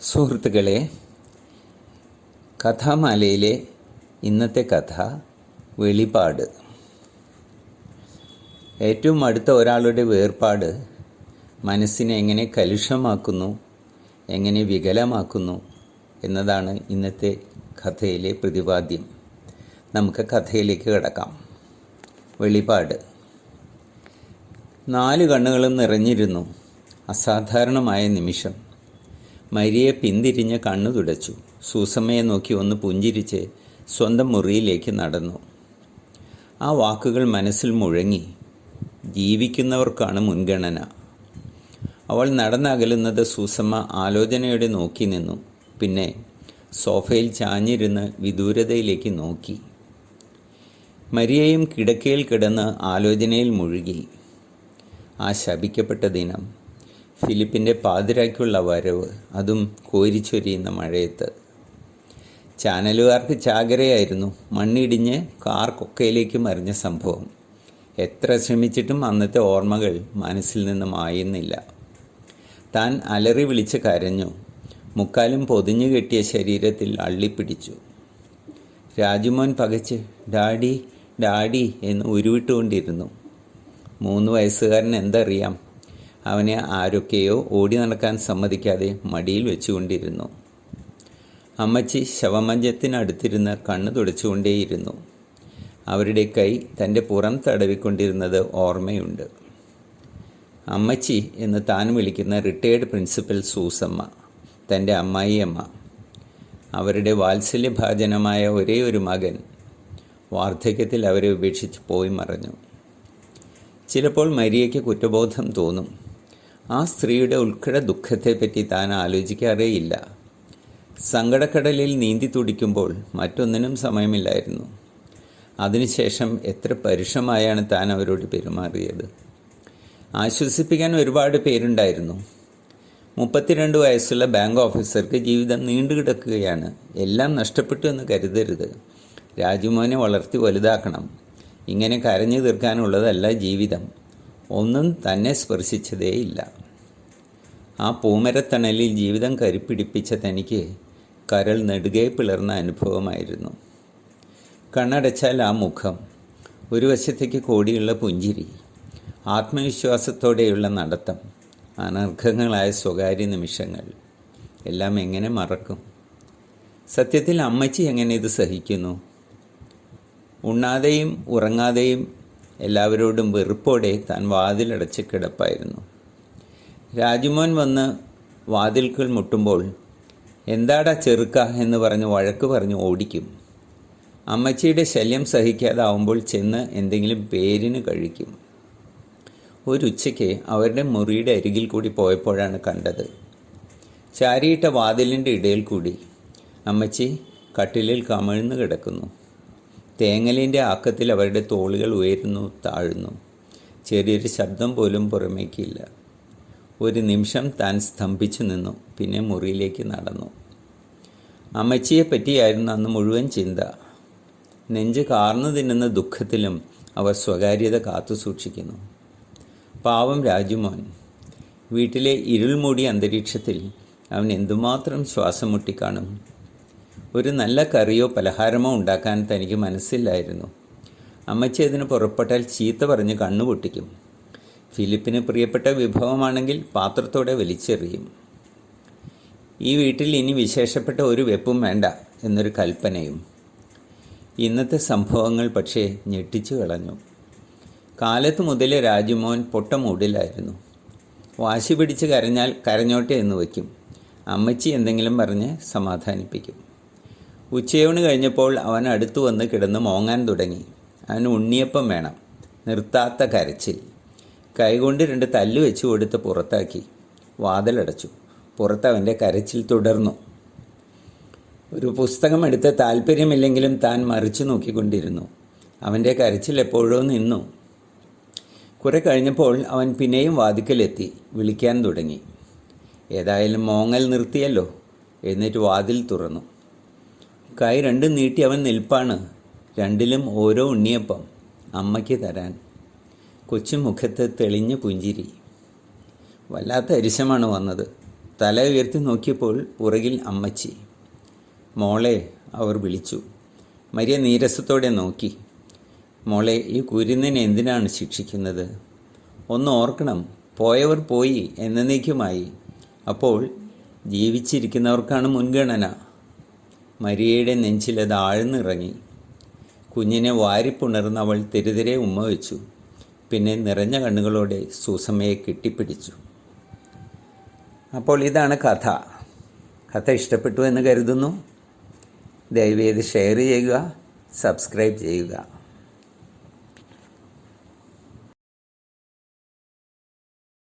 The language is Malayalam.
സുഹൃത്തുക്കളെ കഥാമാലയിലെ ഇന്നത്തെ കഥ വെളിപാട്. ഏറ്റവും അടുത്ത ഒരാളുടെ വേർപാട് മനസ്സിനെ എങ്ങനെ കലുഷമാക്കുന്നു എങ്ങനെ വികലമാക്കുന്നു എന്നതാണ് ഇന്നത്തെ കഥയിലെ പ്രതിപാദ്യം. നമുക്ക് കഥയിലേക്ക് കിടക്കാം. വെളിപാട്. നാല് കണ്ണുകളും നിറഞ്ഞിരുന്നു അസാധാരണമായ നിമിഷം. മരിയെ പിന്തിരിഞ്ഞ് കണ്ണു തുടച്ചു. സൂസമ്മയെ നോക്കി ഒന്ന് പുഞ്ചിരിച്ച് സ്വന്തം മുറിയിലേക്ക് നടന്നു. ആ വാക്കുകൾ മനസ്സിൽ മുഴങ്ങി. ജീവിക്കുന്നവർക്കാണ് മുൻഗണന. അവൾ നടന്നകലുന്നത് സൂസമ്മ ആലോചനയോടെ നോക്കി നിന്നു. പിന്നെ സോഫയിൽ ചാഞ്ഞിരുന്ന് വിദൂരതയിലേക്ക് നോക്കി. മരിയയും കിടക്കയിൽ കിടന്ന് ആലോചനയിൽ മുഴുകി. ആ ശപിക്കപ്പെട്ട ദിനം. ഫിലിപ്പിന്റെ പാതിരാക്കുള്ള വരവ് അതും കോരിച്ചൊരിയുന്ന മഴയത്ത്. ചാനലുകാർക്ക് ചാകരയായിരുന്നു മണ്ണിടിഞ്ഞ് കാർ കൊക്കയിലേക്ക് മറിഞ്ഞ സംഭവം. എത്ര ശ്രമിച്ചിട്ടും അന്നത്തെ ഓർമ്മകൾ മനസ്സിൽ നിന്ന് മായുന്നില്ല താൻ അലറി വിളിച്ച് കരഞ്ഞു. മുക്കാലും പൊതിഞ്ഞു കെട്ടിയ ശരീരത്തിൽ അള്ളിപ്പിടിച്ചു. രാജുമോൻ പകച്ച് ഡാഡി ഡാഡി എന്ന് ഉരുവിട്ടുകൊണ്ടിരുന്നു. മൂന്ന് വയസ്സുകാരൻ എന്തറിയാം? അവനെ ആരൊക്കെയോ ഓടി നടക്കാൻ സമ്മതിക്കാതെ മടിയിൽ വെച്ചുകൊണ്ടിരുന്നു. അമ്മച്ചി ശവമഞ്ചത്തിനടുത്തിരുന്ന് കണ്ണു തുടച്ചുകൊണ്ടേയിരുന്നു. അവരുടെ കൈ തന്റെ പുറം തടവിക്കൊണ്ടിരുന്നത് ഓർമ്മയുണ്ട്. അമ്മച്ചി എന്ന് താൻ വിളിക്കുന്ന റിട്ടയേർഡ് പ്രിൻസിപ്പൽ സൂസമ്മ തന്റെ അമ്മായിയമ്മ അവരുടെ വാത്സല്യഭാജനമായ ഒരേ ഒരു മകൻ വാർദ്ധക്യത്തിൽ അവരെ ഉപേക്ഷിച്ച് പോയി മറഞ്ഞു. ചിലപ്പോൾ മരിയയ്ക്ക് കുറ്റബോധം തോന്നും. ആ സ്ത്രീയുടെ ഉത്കട ദുഃഖത്തെപ്പറ്റി താൻ ആലോചിക്കാറേയില്ല. സങ്കടക്കടലിൽ നീന്തി തുടിക്കുമ്പോൾ മറ്റൊന്നിനും സമയമില്ലായിരുന്നു. അതിനുശേഷം എത്ര പരുഷമായാണ് താൻ അവരോട് പെരുമാറിയത്. ആശ്വസിപ്പിക്കാൻ ഒരുപാട് പേരുണ്ടായിരുന്നു. മുപ്പത്തിരണ്ട് വയസ്സുള്ള ബാങ്ക് ഓഫീസർക്ക് ജീവിതം നീണ്ടുകിടക്കുകയാണ്. എല്ലാം നഷ്ടപ്പെട്ടു എന്ന് കരുതരുത്. രാജുമോനെ വളർത്തി വലുതാക്കണം. ഇങ്ങനെ കരഞ്ഞു തീർക്കാനുള്ളതല്ല ജീവിതം. ഒന്നും തന്നെ സ്പർശിച്ചതേയില്ല. ആ പൂമരത്തണലിൽ ജീവിതം കരിപ്പിടിപ്പിച്ച തനിക്ക് കരൾ നെടുകെ പിളർന്ന അനുഭവമായിരുന്നു. കണ്ണടച്ചാൽ ആ മുഖം ഒരു വശത്തേക്ക് കോടിയുള്ള പുഞ്ചിരി ആത്മവിശ്വാസത്തോടെയുള്ള നടത്തം അനർഘങ്ങളായ സ്വകാര്യ നിമിഷങ്ങൾ എല്ലാം എങ്ങനെ മറക്കും? സത്യത്തിൽ അമ്മച്ചി എങ്ങനെ ഇത് സഹിക്കുന്നു? ഉണ്ണാതെയും ഉറങ്ങാതെയും എല്ലാവരോടും വെറുപ്പോടെ താൻ വാതിലടച്ച് കിടപ്പായിരുന്നു. രാജുമോൻ വന്ന് വാതിൽക്കൽ മുട്ടുമ്പോൾ എന്താടാ ചെറുക്ക? എന്ന് പറഞ്ഞ് വഴക്ക് പറഞ്ഞ് ഓടിക്കും. അമ്മച്ചിയുടെ ശല്യം സഹിക്കാതാവുമ്പോൾ ചെന്ന് എന്തെങ്കിലും പേരിന് കഴിക്കും. ഒരുച്ചയ്ക്ക് അവരുടെ മുറിയുടെ അരികിൽ കൂടി പോയപ്പോഴാണ് കണ്ടത്. ചാരിയിട്ട വാതിലിന്റെ ഇടയിൽ കൂടി അമ്മച്ചി കട്ടിലിൽ കമിഴ്ന്നു കിടക്കുന്നു. തേങ്ങലിന്റെ ആക്കത്തിൽ അവരുടെ തോളുകൾ ഉയരുന്നു താഴുന്നു. ചെറിയൊരു ശബ്ദം പോലും പുറമേക്കില്ല. ഒരു നിമിഷം താൻ സ്തംഭിച്ചു നിന്നു പിന്നെ മുറിയിലേക്ക് നടന്നു. അമ്മച്ചിയെ പറ്റിയായിരുന്നു അന്ന് മുഴുവൻ ചിന്ത. നെഞ്ച് കാർന്നു തിന്നുന്ന ദുഃഖത്തിലും അവർ സ്വകാര്യത കാത്തു സൂക്ഷിക്കുന്നു. പാവം രാജുമോൻ. വീട്ടിലെ ഇരുൾമൂടി അന്തരീക്ഷത്തിൽ അവൻ എന്തുമാത്രം ശ്വാസം മുട്ടിക്കാണും. ഒരു നല്ല കറിയോ പലഹാരമോ ഉണ്ടാക്കാൻ തനിക്ക് മനസ്സില്ലായിരുന്നു. അമ്മച്ചി അതിന് പുറപ്പെട്ടാൽ ചീത്ത പറഞ്ഞ് കണ്ണു പൊട്ടിക്കും. ഫിലിപ്പിന് പ്രിയപ്പെട്ട വിഭവമാണെങ്കിൽ പാത്രത്തോടെ വലിച്ചെറിയും. ഈ വീട്ടിൽ ഇനി വിശേഷപ്പെട്ട ഒരു വെപ്പും വേണ്ട എന്നൊരു കൽപ്പനയും. ഇന്നത്തെ സംഭവങ്ങൾ പക്ഷേ ഞെട്ടിച്ചു കളഞ്ഞു. കാലത്ത് മുതലേ രാജുമോൻ പൊട്ട മൂടിലായിരുന്നു. വാശി പിടിച്ച് കരഞ്ഞാൽ കരഞ്ഞോട്ടെ എന്ന് വയ്ക്കും. അമ്മച്ചി എന്തെങ്കിലും പറഞ്ഞ് സമാധാനിപ്പിക്കും. ഉച്ചയൂണ് കഴിഞ്ഞപ്പോൾ അവൻ അടുത്തു വന്ന് കിടന്ന് മോങ്ങാൻ തുടങ്ങി. അവന് ഉണ്ണിയപ്പം വേണം. നിർത്താത്ത കരച്ചിൽ. കൈകൊണ്ട് രണ്ട് തല്ല് വെച്ച് കൊടുത്ത് പുറത്താക്കി. വാതിലടച്ചു. പുറത്ത് അവന്റെ കരച്ചിൽ തുടർന്നു. ഒരു പുസ്തകം എടുത്ത് താല്പര്യമില്ലെങ്കിലും താൻ മറിച്ചു നോക്കിക്കൊണ്ടിരുന്നു. അവന്റെ കരച്ചിൽ എപ്പോഴോ നിന്നു. കുറെ കഴിഞ്ഞപ്പോൾ അവൻ പിന്നെയും വാതിക്കലെത്തി. വിളിക്കാൻ തുടങ്ങി. ഏതായാലും മോങ്ങൽ നിർത്തിയല്ലോ. എന്നിട്ട് വാതിൽ തുറന്നു. കൈ രണ്ടും നീട്ടി അവൻ നിൽപ്പാണ്. രണ്ടിലും ഓരോ ഉണ്ണിയപ്പം അമ്മയ്ക്ക് തരാൻ. കൊച്ചുമുഖത്ത് തെളിഞ്ഞ പുഞ്ചിരി. വല്ലാത്ത അരിശമാണ് വന്നത്. തല ഉയർത്തി നോക്കിയപ്പോൾ പുറകിൽ അമ്മച്ചി. മോളെ അവർ വിളിച്ചു. മരിയ നീരസത്തോടെ നോക്കി. മോളെ ഈ കുരുന്നിനെ എന്തിനാണ് ശിക്ഷിക്കുന്നത്? ഒന്ന് ഓർക്കണം. പോയവർ പോയി എന്നേക്കുമായി. അപ്പോൾ ജീവിച്ചിരിക്കുന്നവർക്കാണ് മുൻഗണന. മരിയയുടെ നെഞ്ചിലത് ആഴ്ന്നിറങ്ങി. കുഞ്ഞിനെ വാരിപ്പുണർന്ന് അവൾ തെരുതിരെ ഉമ്മ വെച്ചു. പിന്നെ നിറഞ്ഞ കണ്ണുകളോടെ സൂസമ്മയെ കെട്ടിപ്പിടിച്ചു. അപ്പോൾ ഇതാണ് കഥ. കഥ ഇഷ്ടപ്പെട്ടു എന്ന് കരുതുന്നു. ദയവേത് ഷെയർ ചെയ്യുക സബ്സ്ക്രൈബ് ചെയ്യുക.